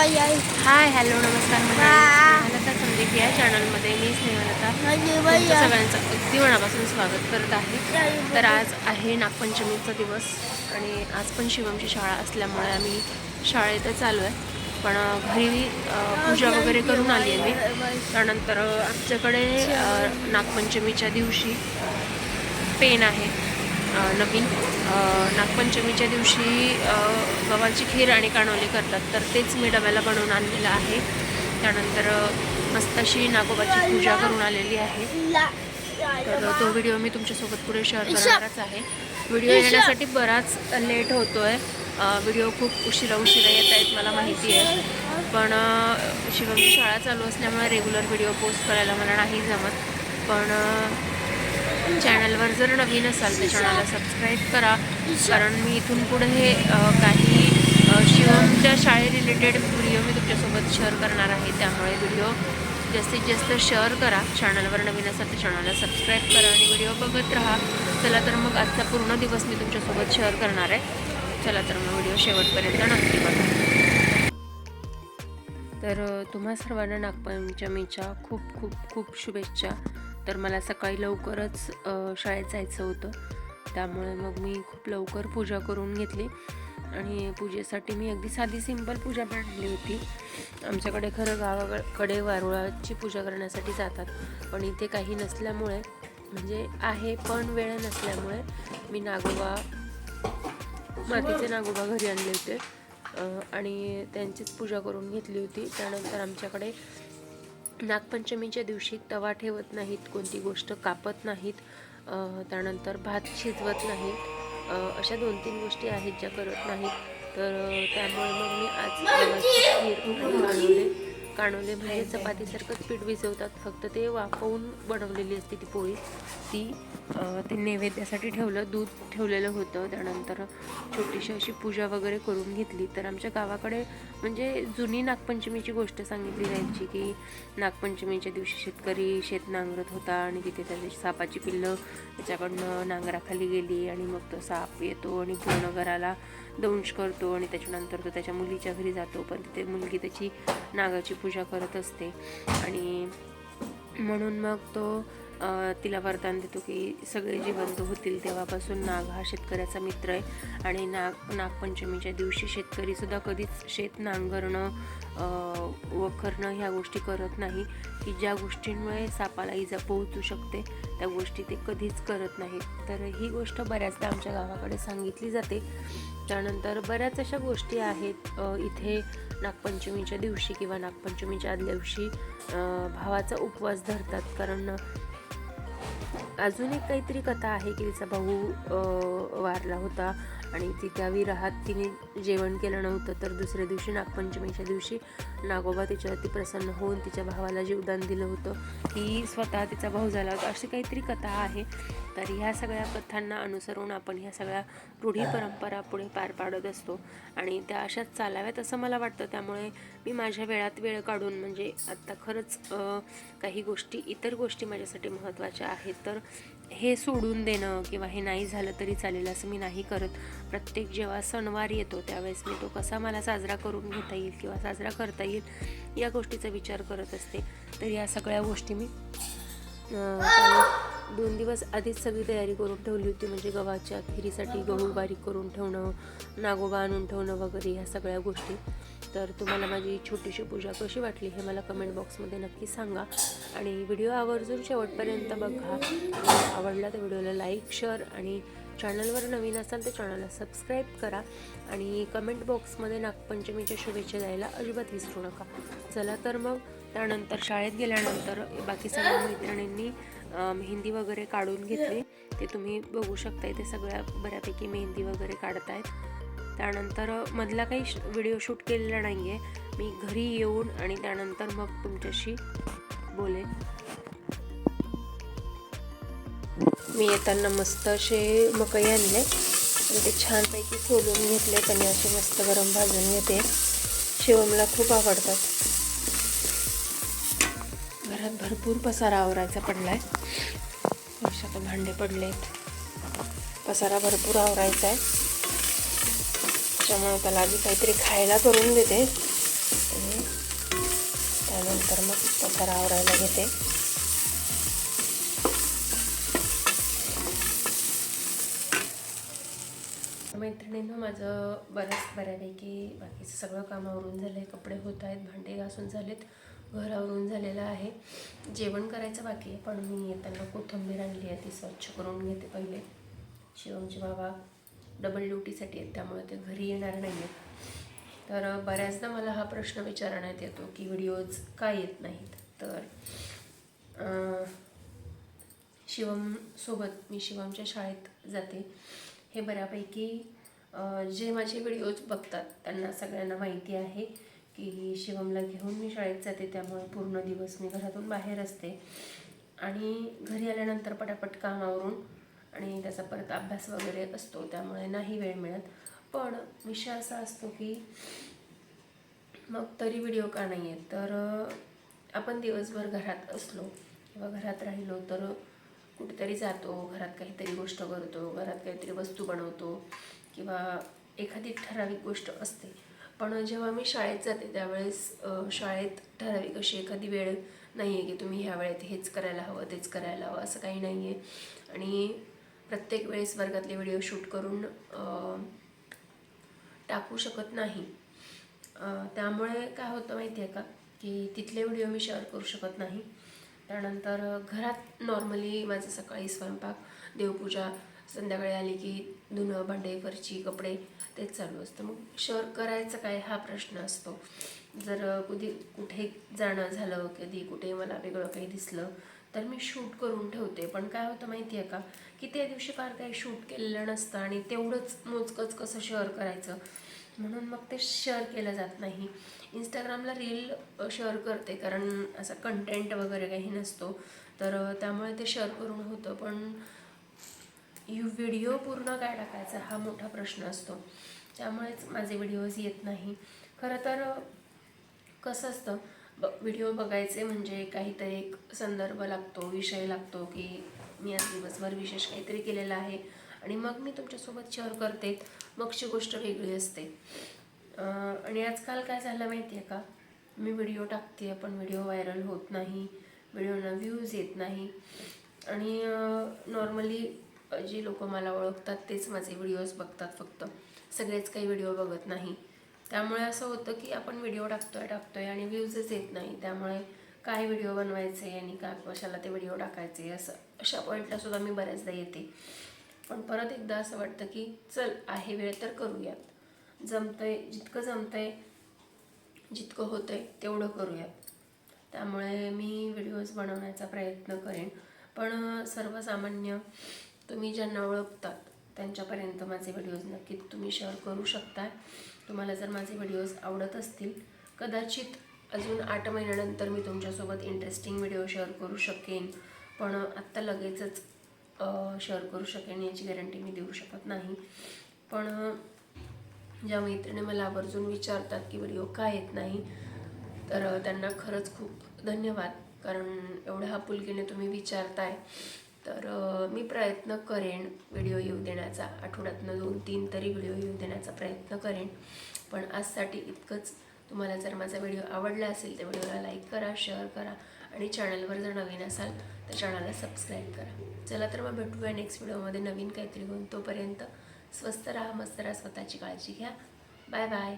आई hi hello नमस्कार. स्नेहलता संदीप या चॅनलमध्ये. मी स्नेहलता. सगळ्यांचं अगदी मनापासून स्वागत करत आहे. तर आज आहे नागपंचमीचा दिवस आणि आज पण शिवमची शाळा असल्यामुळे आम्ही शाळेतच आलो आहे. पण घरी पूजा वगैरे करून आली आहे मी. त्यानंतर आमच्याकडे नागपंचमीच्या दिवशी पेन आहे. नवीन नागपंचमीच्या दिवशी गव्हाची खीर आणि कानोले करतात. तर तेच मी डब्याला बनवून आणलेलं आहे. त्यानंतर मस्त अशी नागोबाची पूजा करून आलेली आहे. तर तो व्हिडिओ मी तुमच्यासोबत पुढे शेअर करणारच आहे. व्हिडिओ येण्यासाठी बराच लेट होतो आहे व्हिडिओ खूप उशिरा उशिरा येत आहेत मला माहिती आहे. पण शिवमची शाळा चालू असल्यामुळे रेग्युलर व्हिडिओ पोस्ट करायला मला नाही जमत. पण चॅनलवर जर नवीन असाल तर चॅनलला सबस्क्राईब करा. कारण मी इथून पुढे हे काही शिवमच्या शाळे रिलेटेड व्हिडिओ मी तुमच्यासोबत शेअर करणार आहे. त्यामुळे व्हिडिओ जास्तीत जास्त शेअर करा. चॅनलवर नवीन असाल तर चॅनलला सबस्क्राईब करा आणि व्हिडिओ बघत राहा. चला तर मग आजचा पूर्ण दिवस मी तुमच्यासोबत शेअर करणार आहे. चला तर मग व्हिडिओ शेवटपर्यंत नक्की बघा. तर तुम्हा सर्वांना नागपंचमीच्या खूप खूप खूप शुभेच्छा. तर मला सकाळी लवकरच शाळेत जायचं होतं. त्यामुळे मग मी खूप लवकर पूजा करून घेतली. आणि पूजेसाठी मी अगदी साधी सिंपल पूजा मांडली होती. आमच्याकडे खरं गावाकडे वारुळाची पूजा करण्यासाठी जातात. पण इथे काही नसल्यामुळे म्हणजे आहे पण वेळ नसल्यामुळे मी नागोबा मातीचे नागोबा घरी आणले होते. आणि त्यांचीच पूजा करून घेतली होती. त्यानंतर आमच्याकडे नागपंचमीच्या दिवशी तवा ठेवत नाहीत कोणती गोष्ट कापत नाहीत त्यानंतर भात शिजवत नाहीत. अशा दोन तीन गोष्टी आहेत ज्या करत नाहीत. तर त्यामुळे मग मी आज खीर आणि कानोले कानोले म्हणजे चपातीसारखंच पीठ भिजवतात फक्त ते वाफवून बनवलेली असते ती पोळी. ती ते नैवेद्यासाठी ठेवलं दूध ठेवलेलं होतं. त्यानंतर छोटीशी अशी पूजा वगैरे करून घेतली. तर आमच्या गावाकडे म्हणजे जुनी नागपंचमीची गोष्ट सांगितली जायची की नागपंचमीच्या दिवशी शेतकरी शेत नांगरत होता आणि तिथे त्याची सापाची पिल्लं त्याच्याकडनं नांगराखाली गेली आणि मग तो साप येतो आणि पूर्ण घराला दंश करतो आणि त्याच्यानंतर तो त्याच्या मुलीच्या घरी जातो. पण तिथे मुलगी त्याची नागाची पूजा करत असते. आणि म्हणून मग तो तिला वरदान देतो की सगळे जिवंत होतील तेव्हापासून नाग हा शेतकऱ्याचा मित्र आहे. आणि नाग नागपंचमीच्या दिवशी शेतकरीसुद्धा कधीच शेत नांगरणं वखरणं ह्या गोष्टी करत नाही. की ज्या गोष्टींमुळे सापाला इजा पोहोचू शकते त्या गोष्टी ते कधीच करत नाहीत. तर ही गोष्ट बऱ्याचदा आमच्या गावाकडे सांगितली जाते. त्यानंतर बऱ्याच अशा गोष्टी आहेत. इथे नागपंचमीच्या दिवशी किंवा नागपंचमीच्या आदल्या दिवशी भावाचा उपवास धरतात. कारण अजून एक काहीतरी कथा आहे की तिचा भाऊ वारला होता आणि ती त्या राहत तिने जेवण केलं नव्हतं. तर दुसऱ्या दिवशी नागपंचमीच्या दिवशी नागोबा तिच्यावरती प्रसन्न होऊन तिच्या भावाला जीवदान दिलं होतं. ही स्वतः तिचा भाऊ झाला होता. अशी काहीतरी कथा आहे. तर ह्या सगळ्या कथांना अनुसरून आपण ह्या सगळ्या रूढी परंपरा पुढे पार पाडत असतो. आणि त्या अशाच चालाव्यात असं मला वाटतं. त्यामुळे मी माझ्या वेळात वेळ काढून म्हणजे आत्ता खरंच काही गोष्टी इतर गोष्टी माझ्यासाठी महत्त्वाच्या आहेत. तर हे सोडून देणं किंवा हे नाही झालं तरी चालेल असं मी नाही करत. प्रत्येक जेव्हा सणवार येतो त्यावेळेस मी तो कसा मला साजरा करून घेता येईल किंवा साजरा करता येईल या गोष्टीचा विचार करत असते. तर या सगळ्या गोष्टी मी दोन दिवस आधीच सगळी तयारी करून ठेवली होती म्हणजे गव्हाच्या खिरीसाठी गहू बारीक करून ठेवणं नागोबा आणून ठेवणं वगैरे ह्या सगळ्या गोष्टी. तर तुम्हाला माझी छोटीशी पूजा कशी वाटली हे मला कमेंट बॉक्समध्ये नक्की सांगा. आणि व्हिडिओ आवर्जून शेवटपर्यंत बघा. आवडला तर व्हिडिओला लाईक शेअर आणि चॅनलवर नवीन असाल तर चॅनलला सबस्क्राईब करा. आणि कमेंट बॉक्समध्ये नागपंचमीच्या शुभेच्छा द्यायला अजिबात विसरू नका. चला तर मग त्यानंतर शाळेत गेल्यानंतर बाकी सगळ्या मैत्रिणींनी मेहंदी वगैरे काढून घेतली. ते तुम्ही बघू शकता इथे सगळ्या बऱ्यापैकी मेहंदी वगैरे काढतायत. त्यानंतर मधला काही श- व्हिडिओ शूट केलेला नाही आहे मी घरी येऊन आणि त्यानंतर मग तुमच्याशी बोलेन. मी येताना मस्त असे मकई आणले. आणि ते छानपैकी सोलून घेतले. त्यांनी असे मस्त गरम भाजून घेते. शिवमला खूप आवडतात. घरात भरपूर पसारा आवरायचा पडला आहे वर्षात भांडे पडले आहेत पसारा भरपूर आवरायचा आहे त्यामुळे त्याला आधी काहीतरी खायला करून देते. आणि त्यानंतर मग पसारा आवरायला घेते. मैत्रिणीनं माझं बऱ्याच बऱ्यापैकी बाकीचं सगळं काम आवरून झालं आहे कपडे होत आहेत भांडे घासून झालेत. घर आवरून झालेलं आहे. जेवण करायचं बाकी आहे पण मी येताना कोथिंबीर आणली आहे ती स्वच्छ करून घेते पहिले. शिवमचे बाबा डबल ड्युटीसाठी आहेत त्यामुळे ते घरी येणार नाही आहेत तर बऱ्याचदा मला हा प्रश्न विचारण्यात येतो की व्हिडिओज का येत नाहीत? तर शिवमसोबत मी शिवमच्या शाळेत जाते. हे बऱ्यापैकी जे माझे व्हिडिओज बघतात त्यांना सगळ्यांना माहिती आहे. की शिवमला घेऊन मी शाळेत जाते त्यामुळे पूर्ण दिवस मी घरातून बाहेर असते. आणि घरी आल्यानंतर पटापट कामावरून आणि त्याचा परत अभ्यास वगैरे असतो त्यामुळे नाही वेळ मिळत. पण विषय असा असतो की मग तरी व्हिडिओ का नाही आहेत तर आपण दिवसभर घरात असलो किंवा घरात राहिलो तर कुठेतरी जातो घरात काहीतरी गोष्ट करतो घरात काहीतरी वस्तू बनवतो किंवा एखादी ठराविक गोष्ट असते. पण जेव्हा मी शाळेत जाते त्यावेळेस शाळेत ठराविक अशी एखादी वेळ नाही आहे की तुम्ही ह्या वेळेत हेच करायला हवं तेच करायला हवं असं काही नाही आहे आणि प्रत्येक वेळेस वर्गातले व्हिडिओ शूट करून टाकू शकत नाही. त्यामुळे काय होतं माहिती आहे का की तिथले व्हिडिओ मी शेअर करू शकत नाही. त्यानंतर घरात नॉर्मली माझं सकाळी स्वयंपाक देवपूजा संध्याकाळी आली की धुणं भांडे फरची कपडे तेच चालू असतं. मग शेअर करायचं काय हा प्रश्न असतो. जर कधी कुठे जाणं झालं कधी कुठे मला वेगळं काही दिसलं तर मी शूट करून ठेवते. पण काय होतं माहिती आहे का? की त्या दिवशी फार काही शूट केलेलं नसतं आणि तेवढंच मोजकंच कसं शेअर करायचं. म्हणून मग ते शेअर केलं जात नाही. इंस्टाग्रामला रील शेअर करते. कारण असा कंटेंट वगैरे काही नसतो. तर त्यामुळे ते शेअर करून होतं. पण यू व्हिडिओ पूर्ण काय टाकायचा हा मोठा प्रश्न असतो. त्यामुळेच माझे व्हिडिओज येत नाही. खरं तर कसं असतं ब व्हिडिओ बघायचे म्हणजे काहीतरी एक संदर्भ लागतो विषय लागतो की मी आज दिवसभर विशेष काहीतरी केलेलं आहे आणि मग मी तुमच्यासोबत शेअर करते. मगची गोष्ट वेगळी असते. आणि आजकाल काय झालं माहिती आहे का? मी व्हिडिओ टाकते पण व्हिडिओ व्हायरल होत नाही. व्हिडिओना व्ह्यूज येत नाही. आणि नॉर्मली जी लोक मला ओळखतात तेच माझे व्हिडिओज बघतात फक्त. सगळेच काही व्हिडिओ बघत नाही. त्यामुळे असं होतं की आपण व्हिडिओ टाकतोय टाकतोय आणि व्ह्यूजच येत नाही. त्यामुळे काय व्हिडिओ बनवायचे आणि का कशाला ते व्हिडिओ टाकायचे असं अशा पॉईंटला सुद्धा मी बऱ्याचदा येते. पण परत एकदा असं वाटतं की चल आहे वेळ तर करूयात. जमतंय जितकं जमतंय जितकं होतंय तेवढं करूयात. त्यामुळे मी व्हिडिओज बनवण्याचा प्रयत्न करेन. पण सर्वसामान्य तुम्ही ज्यांना ओळखतात त्यांच्यापर्यंत माझे व्हिडिओज नक्की तुम्ही शेअर करू शकता. तुम्हाला जर माझे व्हिडिओज आवडत असतील कदाचित अजून आठ महिन्यानंतर मी तुमच्यासोबत इंटरेस्टिंग व्हिडिओ शेअर करू शकेन. पण आत्ता लगेचच शेअर करू शकेन याची गॅरंटी मी देऊ शकत नाही. पण ज्या मैत्रिणी मला आवर्जून विचारतात की व्हिडिओ का येत नाही? तर त्यांना खरंच खूप धन्यवाद. कारण एवढ्या आपुलकीने तुम्ही विचारताय. तर मी प्रयत्न करेन व्हिडिओ येऊ देण्याचा. आठवड्यातनं दोन तीन तरी व्हिडिओ येऊ देण्याचा प्रयत्न करेन. पण आजसाठी इतकंच. तुम्हाला जर माझा व्हिडिओ आवडला असेल तर व्हिडिओला लाईक करा शेअर करा आणि चॅनलवर जर नवीन असाल तर चॅनलला सबस्क्राईब करा. चला तर मग भेटूया नेक्स्ट व्हिडिओमध्ये. नवीन काहीतरी घेऊन तोपर्यंत स्वस्त राहा मस्त राहा स्वतःची काळजी घ्या. Bye bye.